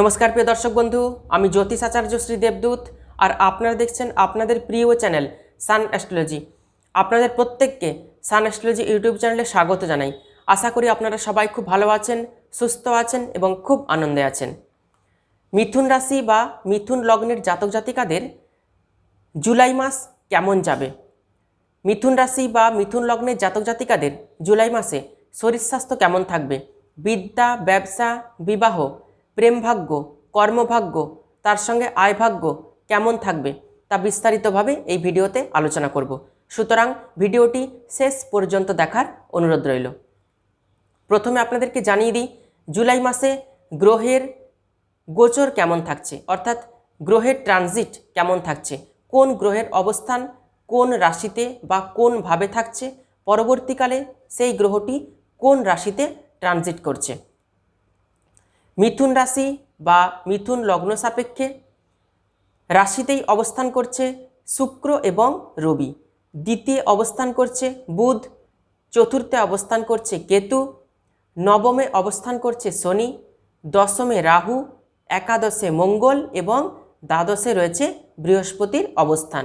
নমস্কার প্রিয় দর্শক বন্ধু, আমি জ্যোতিষ আচার্য শ্রী দেবদূত আর আপনারা দেখছেন আপনাদের প্রিয় চ্যানেল সান অ্যাস্ট্রোলজি। আপনাদের প্রত্যেককে সান অ্যাস্ট্রোলজি ইউটিউব চ্যানেলে স্বাগত জানাই। আশা করি আপনারা সবাই খুব ভালো আছেন, সুস্থ আছেন এবং খুব আনন্দে আছেন। মিথুন রাশি বা মিথুন লগ্নের জাতক জাতিকাদের জুলাই মাস কেমন যাবে? মিথুন রাশি বা মিথুন লগ্নের জাতক জাতিকাদের জুলাই মাসে শরীর স্বাস্থ্য কেমন থাকবে? বিদ্যা, ব্যবসা, বিবাহ প্রেমভাগ্য, কর্মভাগ্য, তার সঙ্গে আয়ভাগ্য কেমন থাকবে তা বিস্তারিতভাবে এই ভিডিওতে আলোচনা করব। সুতরাং ভিডিওটি শেষ পর্যন্ত দেখার অনুরোধ রইল। প্রথমে আপনাদেরকে জানিয়ে দিই, জুলাই মাসে গ্রহের গোচর কেমন থাকছে? অর্থাৎ গ্রহের ট্রানজিট কেমন থাকছে? কোন গ্রহের অবস্থান কোন রাশিতে বা কোন ভাবে থাকছে? পরবর্তীকালে সেই গ্রহটি কোন রাশিতে ট্রানজিট করছে? মিথুন রাশি বা মিথুন লগ্ন সাপেক্ষে রাশিতেই অবস্থান করছে শুক্র এবং রবি। দ্বিতীয় অবস্থান করছে বুধ, চতুর্থে অবস্থান করছে কেতু, নবমে অবস্থান করছে শনি, দশমে রাহু, একাদশে মঙ্গল এবং দ্বাদশে রয়েছে বৃহস্পতির অবস্থান।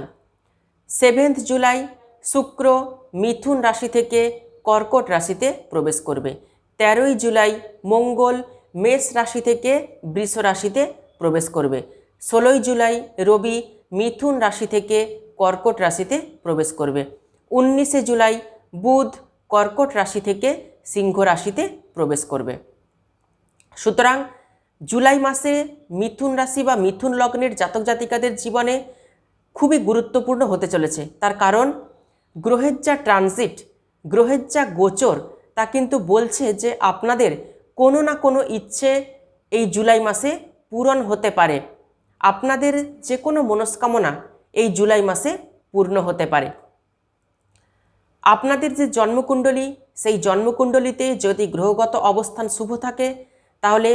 সেভেন্থ জুলাই শুক্র মিথুন রাশি থেকে কর্কট রাশিতে প্রবেশ করবে। তেরোই জুলাই মঙ্গল মেষ রাশি থেকে বৃষ রাশিতে প্রবেশ করবে। ষোলোই জুলাই রবি মিথুন রাশি থেকে কর্কট রাশিতে প্রবেশ করবে। উনিশে জুলাই বুধ কর্কট রাশি থেকে সিংহ রাশিতে প্রবেশ করবে। সুতরাং জুলাই মাসে মিথুন রাশি বা মিথুন লগ্নের জাতক জাতিকাদের জীবনে খুবই গুরুত্বপূর্ণ হতে চলেছে। তার কারণ গ্রহের যা ট্রানজিট, গ্রহের যা গোচর, তা কিন্তু বলছে যে আপনাদের কোনো না কোনো ইচ্ছে এই জুলাই মাসে পূরণ হতে পারে। আপনাদের যে কোনো মনস্কামনা এই জুলাই মাসে পূর্ণ হতে পারে। আপনাদের যে জন্মকুণ্ডলী, সেই জন্মকুণ্ডলীতে যদি গ্রহগত অবস্থান শুভ থাকে, তাহলে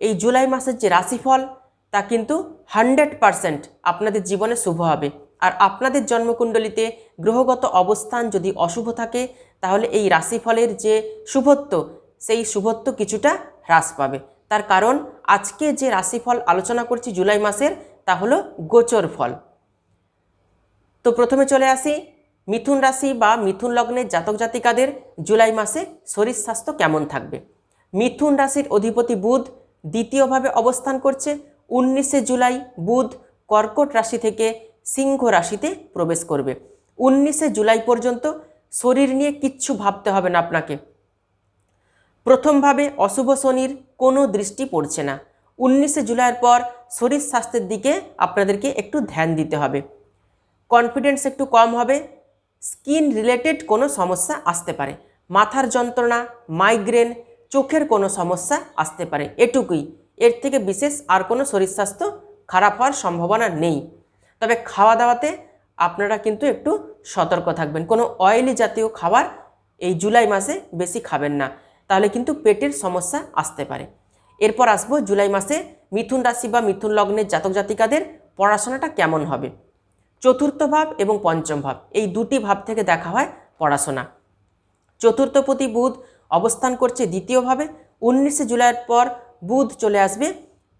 এই জুলাই মাসের যে রাশিফল, তা কিন্তু হান্ড্রেড পারসেন্ট আপনাদের জীবনে শুভ হবে। আর আপনাদের জন্মকুণ্ডলীতে গ্রহগত অবস্থান যদি অশুভ থাকে, তাহলে এই রাশিফলের যে শুভত্ব সেই শুভত্ব কিছুটা হ্রাস পাবে। তার কারণ, আজকে যে রাশিফল আলোচনা করছি জুলাই মাসের, তা হলো গোচর ফল। তো প্রথমে চলে আসি, মিথুন রাশি বা মিথুন লগ্নের জাতক জাতিকাদের জুলাই মাসে শরীর স্বাস্থ্য কেমন থাকবে? মিথুন রাশির অধিপতি বুধ দ্বিতীয়ভাবে অবস্থান করছে, উনিশে জুলাই বুধ কর্কট রাশি থেকে সিংহ রাশিতে প্রবেশ করবে। উনিশে জুলাই পর্যন্ত শরীর নিয়ে কিচ্ছু ভাবতে হবে না আপনাকে। প্রথমভাবে অশুভ শনির কোনো দৃষ্টি পড়ছে না। উনিশে জুলাইয়ের পর শরীর স্বাস্থ্যের দিকে আপনাদেরকে একটু ধ্যান দিতে হবে। কনফিডেন্স একটু কম হবে। স্কিন রিলেটেড কোনো সমস্যা আসতে পারে। মাথার যন্ত্রণা, মাইগ্রেন, চোখের কোনো সমস্যা আসতে পারে। এটুকুই। এর থেকে বিশেষ আর কোনো শরীর স্বাস্থ্য খারাপ হওয়ার সম্ভাবনা নেই। তবে খাওয়া দাওয়াতে আপনারা কিন্তু একটু সতর্ক থাকবেন। কোনো অয়েলি জাতীয় খাবার এই জুলাই মাসে বেশি খাবেন না। তাহলে কিন্তু পেটের সমস্যা আসতে পারে। এরপর আসব জুলাই মাসে মিথুন রাশি বা মিথুন লগ্নের জাতক জাতিকাদের পড়াশোনাটা কেমন হবে? চতুর্থ ভাব এবং পঞ্চম ভাব, এই দুটি ভাব থেকে দেখা হয় পড়াশোনা। চতুর্থপতি বুধ অবস্থান করছে দ্বিতীয়ভাবে উনিশে জুলাইয়ের পর বুধ চলে আসবে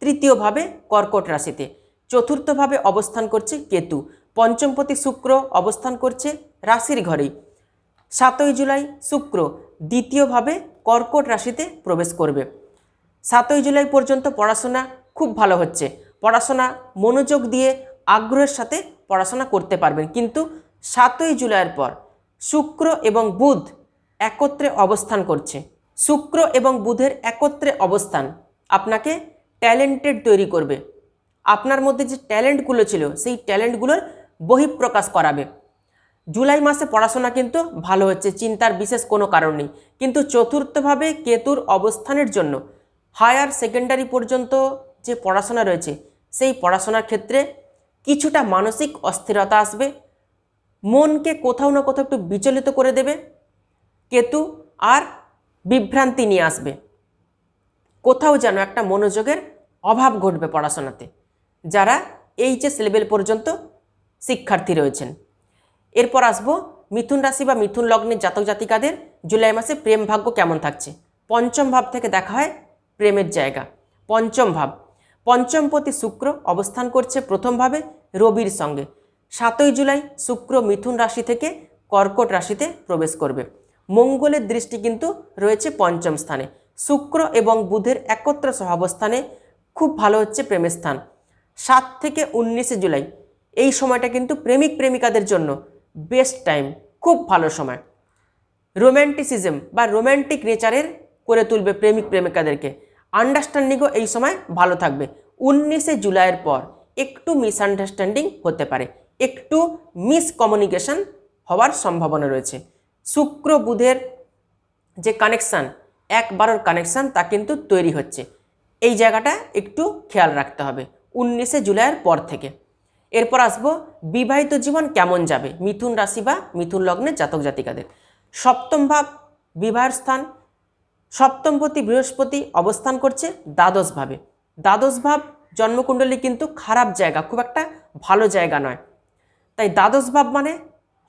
তৃতীয়ভাবে কর্কট রাশিতে। চতুর্থভাবে অবস্থান করছে কেতু পঞ্চমপতি শুক্র অবস্থান করছে রাশির ঘরেই। সাতই জুলাই শুক্র দ্বিতীয়ভাবে কর্কট রাশিতে প্রবেশ করবে। সাতই জুলাই পর্যন্ত পড়াশোনা খুব ভালো হচ্ছে। পড়াশোনা মনোযোগ দিয়ে আগ্রহের সাথে পড়াশোনা করতে পারবেন। কিন্তু সাতই জুলাইয়ের পর শুক্র এবং বুধ একত্রে অবস্থান করছে। শুক্র এবং বুধের একত্রে অবস্থান আপনাকে ট্যালেন্টেড তৈরি করবে। আপনার মধ্যে যে ট্যালেন্টগুলো ছিল, সেই ট্যালেন্টগুলোর বহিঃপ্রকাশ করাবে। জুলাই মাসে পড়াশোনা কিন্তু ভালো হচ্ছে, চিন্তার বিশেষ কোনো কারণ নেই। কিন্তু চতুর্থভাবে কেতুর অবস্থানের জন্য হায়ার সেকেন্ডারি পর্যন্ত যে পড়াশোনা রয়েছে, সেই পড়াশোনার ক্ষেত্রে কিছুটা মানসিক অস্থিরতা আসবে, মনকে কোথাও না কোথাও একটু বিচলিত করে দেবে, কেতু আর বিভ্রান্তি নিয়ে আসবে। কোথাও যেন একটা মনোযোগের অভাব ঘটবে পড়াশোনাতে, যারা এইচএস লেভেল পর্যন্ত শিক্ষার্থী রয়েছেন। এরপর আসব মিথুন রাশি বা মিথুন লগ্নের জাতক জাতিকাদের। জুলাই মাসে প্রেম ভাগ্য কেমন থাকছে? পঞ্চম ভাব থেকে দেখা হয় প্রেমের জায়গা। পঞ্চম ভাব, পঞ্চমপতি শুক্র অবস্থান করছে প্রথমভাবে রবির সঙ্গে। সাতই জুলাই শুক্র মিথুন রাশি থেকে কর্কট রাশিতে প্রবেশ করবে। মঙ্গলের দৃষ্টি কিন্তু রয়েছে পঞ্চম স্থানে। শুক্র এবং বুধের একত্র সহাবস্থানে খুব ভালো হচ্ছে প্রেমের স্থান। সাত থেকে উনিশে জুলাই, এই সময়টা কিন্তু প্রেমিক প্রেমিকাদের জন্য বেস্ট টাইম, খুব ভালো সময়। রোম্যান্টিসিজম বা রোম্যান্টিক নেচারের করে তুলবে প্রেমিক প্রেমিকাদেরকে। আন্ডারস্ট্যান্ডিংও এই সময় ভালো থাকবে। উনিশে জুলাইয়ের পর একটু মিসআন্ডারস্ট্যান্ডিং হতে পারে। একটু মিসকমিউনিকেশন হওয়ার সম্ভাবনা রয়েছে। শুক্র বুধের যে কানেকশান এক বারোর কানেকশান তা কিন্তু তৈরি হচ্ছে। এই জায়গাটা একটু খেয়াল রাখতে হবে। উনিশে জুলাইয়ের পর থেকে। এরপর আসব বিবাহিত জীবন কেমন যাবে? মিথুন রাশি বা মিথুন লগ্নের জাতক জাতিকাদের। সপ্তম ভাব, বিবাহের স্থান। সপ্তমপতি বৃহস্পতি অবস্থান করছে দ্বাদশ ভাবে। দ্বাদশ ভাব জন্মকুণ্ডলী কিন্তু খারাপ জায়গা, খুব একটা ভালো জায়গা নয়। তাই দ্বাদশ ভাব মানে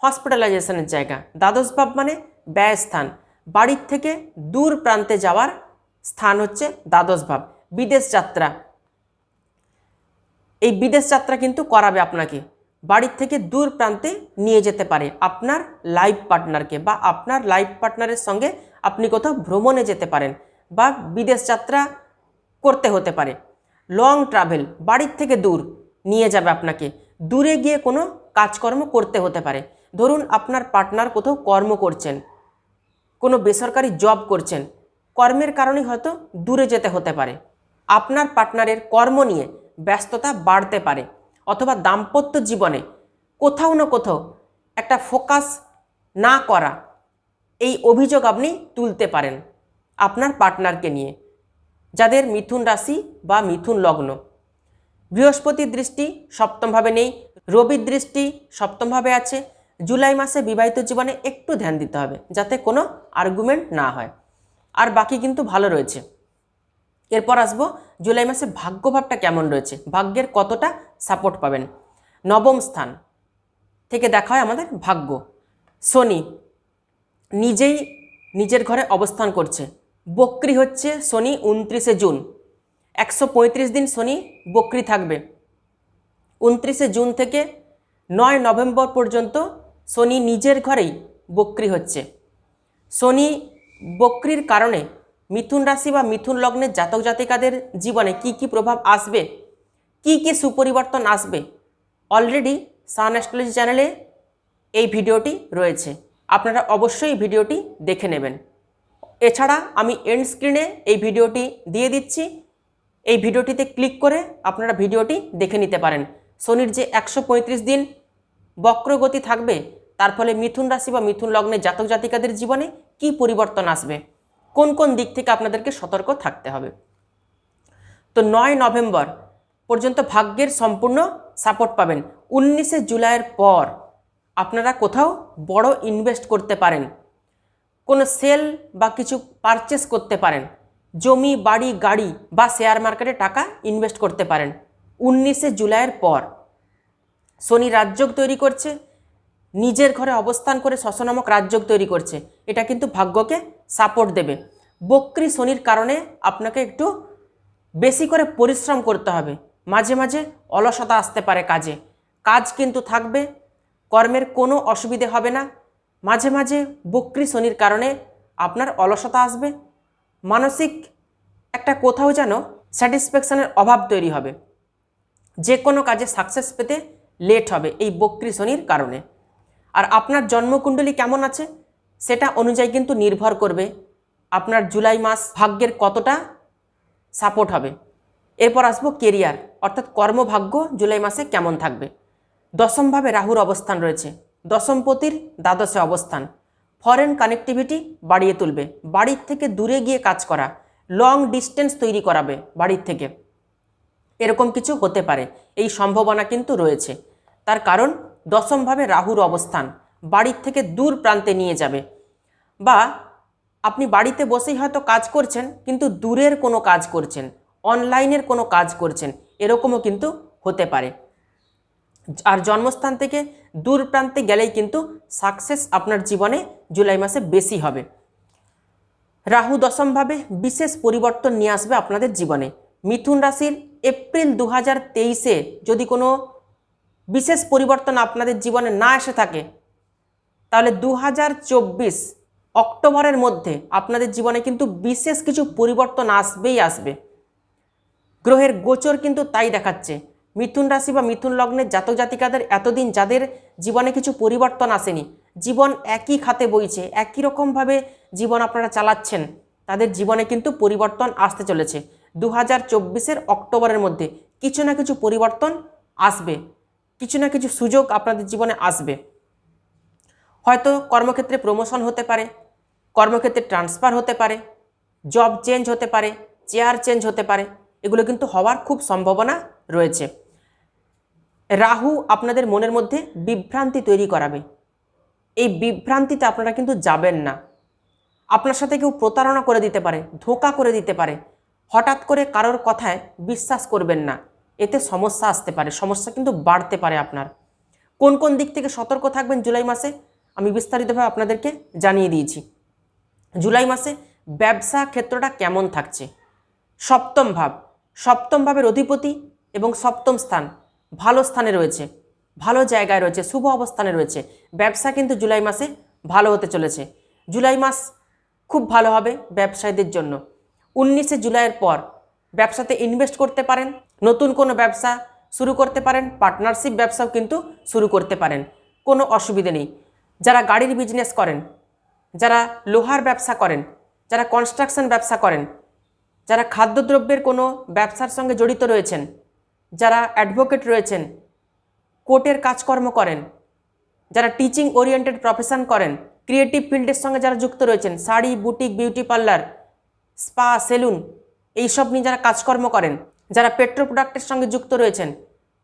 হসপিটালাইজেশনের জায়গা। দ্বাদশ ভাব মানে ব্যয় স্থান। বাড়ির থেকে দূর প্রান্তে যাওয়ার স্থান হচ্ছে দ্বাদশ ভাব। বিদেশ যাত্রা এই বিদেশ যাত্রা কিন্তু করাবে আপনাকে। বাড়ির থেকে দূর প্রান্তে নিয়ে যেতে পারে আপনার লাইফ পার্টনারকে বা আপনার লাইফ পার্টনারের সঙ্গে আপনি কোথাও ভ্রমণে যেতে পারেন বা বিদেশ যাত্রা করতে হতে পারে। লং ট্রাভেল বাড়ির থেকে দূর নিয়ে যাবে আপনাকে। দূরে গিয়ে কোনো কাজকর্ম করতে হতে পারে। ধরুন আপনার পার্টনার কোথাও কর্ম করছেন, কোনো বেসরকারি জব করছেন। কর্মের কারণে হয়তো দূরে যেতে হতে পারে। আপনার পার্টনারের কর্ম নিয়ে ব্যস্ততা বাড়তে পারে অথবা দাম্পত্য জীবনে কোথাও না কোথাও একটা ফোকাস না করা এই অভিযোগ আপনি তুলতে পারেন আপনার পার্টনারকে নিয়ে, যাদের মিথুন রাশি বা মিথুন লগ্ন। বৃহস্পতির দৃষ্টি সপ্তমভাবে নেই, রবির দৃষ্টি সপ্তমভাবে আছে, জুলাই মাসে বিবাহিত জীবনে একটু ধ্যান দিতে হবে যাতে কোনো আর্গুমেন্ট না হয়। আর বাকি কিন্তু ভালো রয়েছে। এরপর আসব জুলাই মাসে ভাগ্যভাবটা কেমন রয়েছে? ভাগ্যের কতটা সাপোর্ট পাবেন? নবম স্থান থেকে দেখা হয় আমাদের ভাগ্য। শনি নিজেই নিজের ঘরে অবস্থান করছে। বক্রি হচ্ছে শনি উনত্রিশে জুন। একশো পঁয়ত্রিশ দিন শনি বক্রি থাকবে। উনত্রিশে জুন থেকে নয় নভেম্বর পর্যন্ত শনি নিজের ঘরেই বক্রি হচ্ছে। শনি বক্রির কারণে মিথুন রাশি বা মিথুন লগ্নের জাতক জাতিকাদের জীবনে কি কি প্রভাব আসবে? কি কি সুপরিবর্তন আসবে? অলরেডি সান অ্যাস্ট্রোলজি চ্যানেলে এই ভিডিওটি রয়েছে। আপনারা অবশ্যই ভিডিওটি দেখে নেবেন। এছাড়া আমি এন্ড স্ক্রিনে এই ভিডিওটি দিয়ে দিচ্ছি। এই ভিডিওটিতে ক্লিক করে আপনারা ভিডিওটি দেখে নিতে পারেন। শনির যে একশো পঁয়ত্রিশ দিন বক্রগতি থাকবে, তার ফলে মিথুন রাশি বা মিথুন লগ্নে জাতক জাতিকাদের জীবনে কি পরিবর্তন আসবে? কোন কোন দিক থেকে আপনাদেরকে সতর্ক থাকতে হবে। তো নয় নভেম্বর পর্যন্ত ভাগ্যের সম্পূর্ণ সাপোর্ট পাবেন। উনিশে জুলাইয়ের পর আপনারা কোথাও বড় ইনভেস্ট করতে পারেন। কোনো সেল বা কিছু পারচেস করতে পারেন। জমি, বাড়ি, গাড়ি বা শেয়ার মার্কেটে টাকা ইনভেস্ট করতে পারেন। উনিশে জুলাইয়ের পর শনি রাজযোগ তৈরি করছে। নিজের ঘরে অবস্থান করে শশনামক রাজযোগ তৈরি করছে। এটা কিন্তু ভাগ্যকে সাপোর্ট দেবে। বক্রি শনির কারণে আপনাকে একটু বেশি করে পরিশ্রম করতে হবে। মাঝে মাঝে অলসতা আসতে পারে কাজে। কাজ কিন্তু থাকবে, কর্মের কোনো অসুবিধে হবে না। মাঝে মাঝে বক্রি শনির কারণে আপনার অলসতা আসবে। মানসিক একটা কোথাও যেন স্যাটিসফ্যাকশানের অভাব তৈরি হবে। যে কোনো কাজে সাকসেস পেতে লেট হবে এই বক্রি শনির কারণে। আর আপনার জন্মকুণ্ডলী কেমন আছে? সেটা অনুযায়ী কিন্তু নির্ভর করবে আপনার জুলাই মাস ভাগ্যের কতটা সাপোর্ট হবে। এরপর আসব কেরিয়ার অর্থাৎ কর্মভাগ্য জুলাই মাসে কেমন থাকবে। দশমভাবে রাহুর অবস্থান রয়েছে, দশমপতির দ্বাদশে অবস্থান। ফরেন কানেক্টিভিটি বাড়িয়ে তুলবে, বাড়ির থেকে দূরে গিয়ে কাজ করা লং ডিস্টেন্স তৈরি করাবে বাড়ির থেকে। এরকম কিছু হতে পারে, এই সম্ভাবনা কিন্তু রয়েছে। তার কারণ দশমভাবে রাহুর অবস্থান, বাড়ির থেকে দূর প্রান্তে নিয়ে যাবে। বা আপনি বাড়িতে বসেই হয়তো কাজ করছেন, কিন্তু দূরের কোনো কাজ করছেন, অনলাইনের কোনো কাজ করছেন, এরকমও কিন্তু হতে পারে। আর জন্মস্থান থেকে দূর প্রান্তে গেলেই কিন্তু সাকসেস আপনার জীবনে জুলাই মাসে বেশি হবে। রাহু দশমভাবে বিশেষ পরিবর্তন নিয়ে আসবে আপনাদের জীবনে। মিথুন রাশির এপ্রিল দু হাজার যদি কোনো বিশেষ পরিবর্তন আপনাদের জীবনে না এসে থাকে, তাহলে দু হাজার চব্বিশ অক্টোবরের মধ্যে আপনাদের জীবনে কিন্তু বিশেষ কিছু পরিবর্তন আসবেই আসবে। গ্রহের গোচর কিন্তু তাই দেখাচ্ছে, মিথুন রাশি বা মিথুন লগ্নের জাতক জাতিকাদের এতদিন যাদের জীবনে কিছু পরিবর্তন আসেনি, জীবন একই খাতে বইছে, একই রকমভাবে জীবন আপনারা চালাচ্ছেন, তাদের জীবনে কিন্তু পরিবর্তন আসতে চলেছে। দু হাজার অক্টোবরের মধ্যে কিছু না কিছু পরিবর্তন আসবে। কিছু না কিছু সুযোগ আপনাদের জীবনে আসবে। হয়তো কর্মক্ষেত্রে প্রমোশন হতে পারে, কর্মক্ষেত্রে ট্রান্সফার হতে পারে জব চেঞ্জ হতে পারে চেয়ার চেঞ্জ হতে পারে, এগুলো কিন্তু হওয়ার খুব সম্ভাবনা রয়েছে। রাহু আপনাদের মনের মধ্যে বিভ্রান্তি তৈরি করাবে। এই বিভ্রান্তিতে আপনারা কিন্তু যাবেন না। আপনার সাথে কেউ প্রতারণা করে দিতে পারে, ধোঁকা করে দিতে পারে। হঠাৎ করে কারোর কথায় বিশ্বাস করবেন না। এতে সমস্যা আসতে পারে, সমস্যা কিন্তু বাড়তে পারে আপনার। কোন কোন দিক থেকে সতর্ক থাকবেন জুলাই মাসে? আমি বিস্তারিতভাবে আপনাদেরকে জানিয়ে দিয়েছি। জুলাই মাসে ব্যবসা ক্ষেত্রটা কেমন থাকছে? সপ্তম ভাব। সপ্তম ভাবের অধিপতি এবং সপ্তম স্থান। ভালো স্থানে রয়েছে, ভালো জায়গায় রয়েছে, শুভ অবস্থানে রয়েছে। ব্যবসা কিন্তু জুলাই মাসে ভালো হতে চলেছে। জুলাই মাস খুব ভালো হবে ব্যবসায়ীদের জন্য। উনিশে জুলাইয়ের পর ব্যবসাতে ইনভেস্ট করতে পারেন, নতুন কোনো ব্যবসা শুরু করতে পারেন পার্টনারশিপ ব্যবসাও কিন্তু শুরু করতে পারেন, কোনো অসুবিধে নেই। যারা গাড়ির বিজনেস করেন, যারা লোহার ব্যবসা করেন, যারা কনস্ট্রাকশন ব্যবসা করেন, যারা খাদ্যদ্রব্যের কোনো ব্যবসার সঙ্গে জড়িত রয়েছেন, যারা অ্যাডভোকেট রয়েছেন কোর্টের কাজকর্ম করেন, যারা টিচিং ওরিয়েন্টেড প্রফেশন করেন ক্রিয়েটিভ ফিল্ডের সঙ্গে যারা যুক্ত রয়েছেন, sari boutique beauty parlour spa salon এইসব নিয়ে যারা কাজকর্ম করেন, যারা পেট্রো প্রোডাক্টের সঙ্গে যুক্ত রয়েছেন,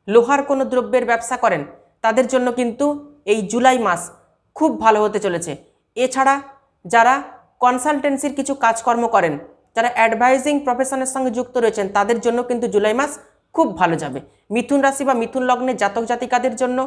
লোহার কোনো দ্রব্যের ব্যবসা করেন, তাদের জন্য কিন্তু এই জুলাই মাস খুব ভালো হতে চলেছে। এছাড়া যারা কনসালটেন্সির কিছু কাজকর্ম করেন, যারা অ্যাডভাইজিং প্রফেশনের সঙ্গে যুক্ত রয়েছেন, তাদের জন্য কিন্তু জুলাই মাস খুব ভালো যাবে। মিথুন রাশি বা মিথুন লগ্নের জাতক জাতিকাদের জন্য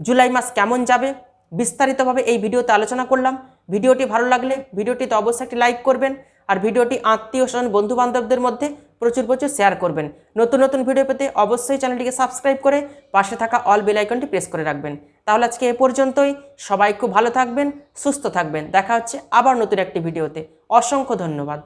জুলাই মাস কেমন যাবে, বিস্তারিতভাবে এই ভিডিওতে আলোচনা করলাম। ভিডিওটি ভালো লাগলে ভিডিওটিতে অবশ্যই একটি লাইক করবেন। আর ভিডিওটি আত্মীয় স্বজন বন্ধু বান্ধবদের মধ্যে প্রচুর প্রচুর শেয়ার করবেন। নতুন নতুন ভিডিও পেতে অবশ্যই চ্যানেলটিকে সাবস্ক্রাইব করে পাশে থাকা অল বেল আইকনটি প্রেস করে রাখবেন। তাহলে আজকে এ পর্যন্তই। সবাই খুব ভালো থাকবেন, সুস্থ থাকবেন। দেখা হচ্ছে আবার নতুন একটি ভিডিওতে অসংখ্য ধন্যবাদ।